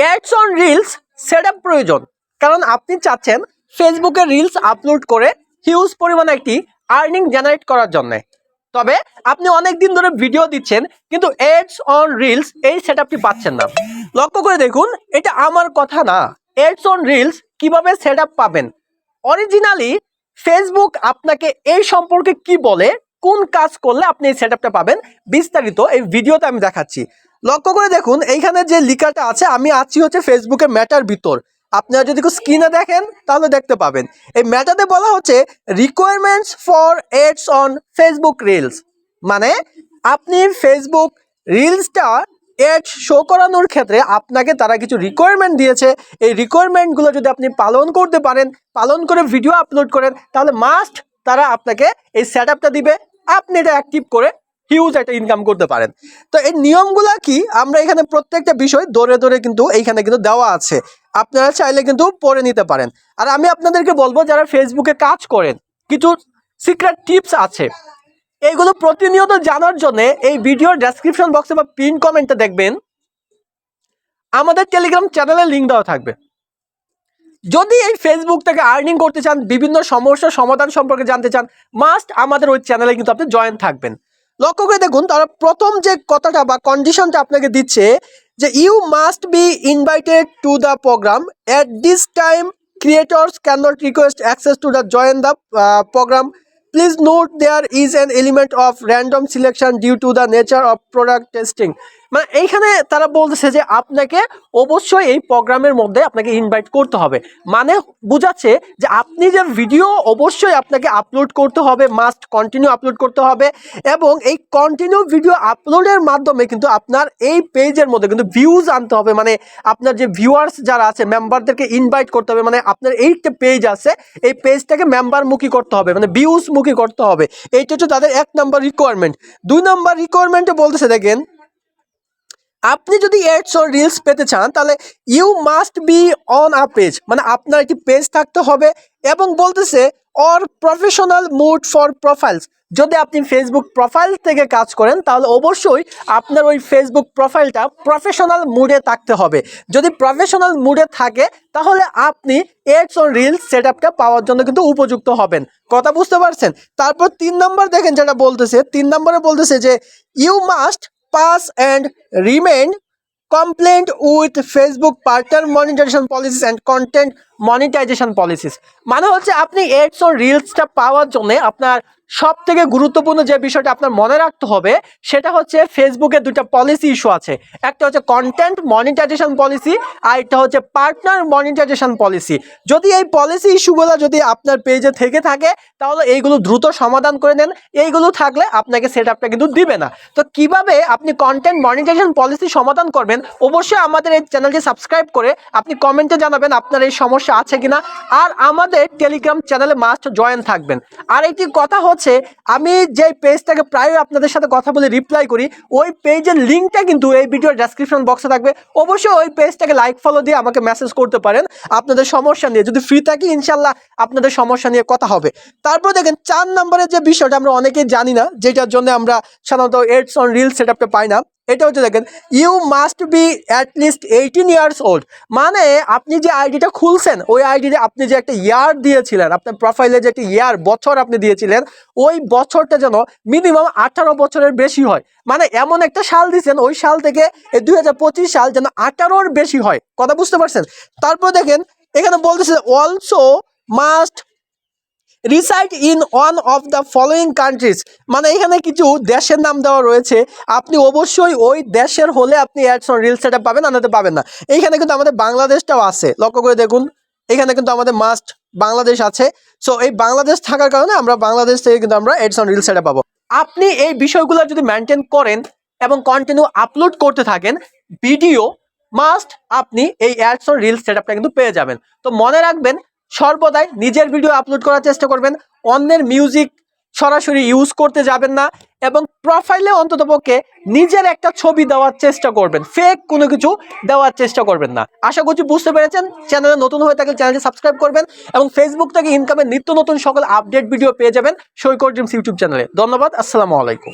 Ads on reels set প্রয়োজন। কারণ আপনি চাচ্ছেন ফেসবুকে রিলস আপলোড করে হিউজ পরিমাণে একটি আর্নিং জেনারেট করার জন্য। তবে আপনি অনেক দিন ধরে ভিডিও দিচ্ছেন, কিন্তু এডস অন রিলস এই সেট পাচ্ছেন না। লক্ষ্য করে দেখুন, এটা আমার কথা না। এডস অন রিলস কীভাবে সেট পাবেন? অরিজিনালি ফেসবুক আপনাকে এই সম্পর্কে কি বলে, কোন কাজ করলে আপনি এই সেট পাবেন, বিস্তারিত এই ভিডিওতে আমি দেখাচ্ছি। লক্ষ্য করে দেখুন, এইখানে যে লিখাটা আছে, আমি আছি হচ্ছে ফেসবুকে ম্যাটার ভিতর। আপনারা যদি কেউ স্ক্রিনে দেখেন, তাহলে দেখতে পাবেন। এই ম্যাটারে বলা হচ্ছে requirements for ads on Facebook reels মানে আপনি ফেসবুক রিলসটা এড শো করানোর ক্ষেত্রে আপনাকে তারা কিছু রিকোয়ারমেন্ট দিয়েছে। এই রিকোয়ারমেন্টগুলো যদি আপনি পালন করতে পারেন, পালন করে ভিডিও আপলোড করেন, তাহলে মাস্ট তারা আপনাকে এই সেট দিবে। আপনি এটা অ্যাক্টিভ করে হিউজ একটা ইনকাম করতে পারেন। তো এই নিয়মগুলো কি? আমরা এখানে প্রত্যেকটা বিষয় দৌড়ে দৌড়ে কিন্তু এইখানে কিন্তু দেওয়া আছে। আপনারা চাইলে কিন্তু পড়ে নিতে পারেন। আর আমি আপনাদেরকে বলব, যারা ফেসবুকে কাজ করেন, কিছু সিক্রেট টিপস আছে। এইগুলো প্রতিনিয়ত জানার জন্য এই ভিডিওর ডেসক্রিপশন বক্সে বা পিন কমেন্টে দেখবেন। আমাদের টেলিগ্রাম চ্যানেলে লিঙ্ক দেওয়া থাকবে। যদি এই ফেসবুক থেকে আর্নিং করতে চান, বিভিন্ন সমস্যার সমাধান সম্পর্কে জানতে চান মাস্ট আমাদের ওই চ্যানেলে কিন্তু আপনি জয়েন থাকবেন। লক্ষ্য করে দেখুন, তারা প্রথম যে কথাটা বা কন্ডিশনটা আপনাকে দিচ্ছে যে you must be invited to the program at this time creators can not request access to the join the program please note there is an element of random selection due to the nature of product testing মানে এইখানে তারা বলতেছে যে আপনাকে অবশ্যই এই প্রোগ্রামের মধ্যে আপনাকে ইনভাইট করতে হবে। মানে বোঝাচ্ছে যে আপনি যে ভিডিও অবশ্যই আপনাকে আপলোড করতে হবে মাস্ট কন্টিনিউ আপলোড করতে হবে এবং এই কন্টিনিউ ভিডিও আপলোডের মাধ্যমে কিন্তু আপনার এই পেজের মধ্যে কিন্তু ভিউজ আনতে হবে। মানে আপনার যে ভিউয়ার্স যারা আছে মেম্বারদেরকে ইনভাইট করতে হবে। মানে আপনার এই যে পেজ আছে, এই পেজটাকে মেম্বারমুখী করতে হবে। মানে ভিউজ মুখী করতে হবে। এইটা হচ্ছে তাদের এক নম্বর রিকোয়ারমেন্ট দুই নম্বর রিকোয়ারমেন্টে বলতেছে, দেখেন আপনি যদি এডস অর রিলস পেতে চান, তাহলে you must be on a page মানে আপনার একটি পেজ থাকতে হবে এবং বলতেছে or professional mode for profiles যদি আপনি ফেসবুক প্রোফাইল থেকে কাজ করেন, তাহলে অবশ্যই আপনার ওই ফেসবুক প্রোফাইলটা প্রফেশনাল মুডে থাকতে হবে। যদি প্রফেশনাল মুডে থাকে, তাহলে আপনি এডস অন রিলস সেট আপটা পাওয়ার জন্য কিন্তু উপযুক্ত হবেন। কথা বুঝতে পারছেন? তারপর তিন নম্বর দেখেন যেটা বলতেছে, তিন নম্বরে বলতেছে যে you must pass and remain compliant with Facebook partner monetization policies and content monetization policies মানে হচ্ছে আপনি এডস ও রিলসটা পাওয়ার জন্য আপনার সব থেকে গুরুত্বপূর্ণ যে বিষয়টা আপনার মনে রাখতে হবে, সেটা হচ্ছে ফেসবুকের দুটা পলিসি ইস্যু আছে। একটা হচ্ছে কন্টেন্ট মনিটাইজেশন পলিসি আর একটা হচ্ছে পার্টনার মনিটাইজেশন পলিসি যদি এই পলিসি ইস্যুগুলো যদি আপনার পেজে থেকে থাকে, তাহলে এইগুলো দ্রুত সমাধান করে নেন এইগুলো থাকলে আপনাকে সেট আপটা কিন্তু দিবে না। তো কীভাবে আপনি কন্টেন্ট মনিটাইজেশন পলিসি সমাধান করবেন, অবশ্যই আমাদের এই চ্যানেলটি সাবস্ক্রাইব করে আপনি কমেন্টে জানাবেন আপনার এই সমস্যা আছে কিনা। আর আমাদের টেলিগ্রাম চ্যানেলে মাস্ট জয়েন থাকবেন। আর একটি কথা হচ্ছে আমি যে পেজটাকে প্রায় আপনাদের সাথে কথা বলে রিপ্লাই করি, ওই পেজের লিঙ্কটা কিন্তু এই ভিডিওর ডেসক্রিপশন বক্সে থাকবে। অবশ্যই ওই পেজটাকে লাইক ফলো দিয়ে আমাকে মেসেজ করতে পারেন। আপনাদের সমস্যা নিয়ে, যদি ফ্রি থাকি ইনশাল্লাহ আপনাদের সমস্যা নিয়ে কথা হবে। তারপর দেখেন, চার নম্বরের যে বিষয়টা আমরা অনেকেই জানি না, যেটার জন্য আমরা সাধারণত এডস অন রিলস সেট পাই না। এটা হচ্ছে দেখেন you must be at least eighteen years old মানে আপনি যে আইডিটা খুলছেন, ওই আইডিতে আপনি যে একটা ইয়ার দিয়েছিলেন, আপনার প্রোফাইলে যে একটা ইয়ার বছর আপনি দিয়েছিলেন, ওই বছরটা যেন মিনিমাম আঠারো বছরের বেশি হয়। মানে এমন একটা সাল দিয়েছেন ওই সাল থেকে এই দুই হাজার পঁচিশ সাল যেন আঠারোর বেশি হয়। কথা বুঝতে পারছেন? তারপর দেখেন, এখানে বলতেছে also must reside in one of the following countries মানে এখানে কিছু দেশের নাম দেওয়া রয়েছে। আপনি অবশ্যই ওই দেশের হলে আপনি অ্যাডস রিল সেট পাবেন আনাতে পাবেন না। এইখানে কিন্তু আমাদের বাংলাদেশটাও আছে। লক্ষ্য করে দেখুন, এখানে কিন্তু আমাদের মাস্ট বাংলাদেশ আছে। সো এই বাংলাদেশ থাকার কারণে আমরা বাংলাদেশ থেকে কিন্তু আমরা এডস অন রিল সেটা পাবো। আপনি এই বিষয়গুলো যদি মেনটেন করেন এবং কন্টিনিউ আপলোড করতে থাকেন ভিডিও মাস্ট আপনি এই অ্যাডস অন রিল সেটআপটা কিন্তু পেয়ে যাবেন। তো মনে রাখবেন সর্বদাই নিজের ভিডিও আপলোড করার চেষ্টা করবেন। অন্যের মিউজিক সরাসরি ইউজ করতে যাবেন না এবং প্রোফাইলে অন্ততপক্ষে নিজের একটা ছবি দেওয়ার চেষ্টা করবেন। ফেক কোনো কিছু দেওয়ার চেষ্টা করবেন না। আশা করছি বুঝতে পেরেছেন। চ্যানেলে নতুন হয়ে থাকলে চ্যানেলটি সাবস্ক্রাইব করবেন এবং ফেসবুক থেকে ইনকামের নিত্য নতুন সকল আপডেট ভিডিও পেয়ে যাবেন সৈকত ড্রিমস ইউটিউব চ্যানেলে ধন্যবাদ। আসসালামু আলাইকুম।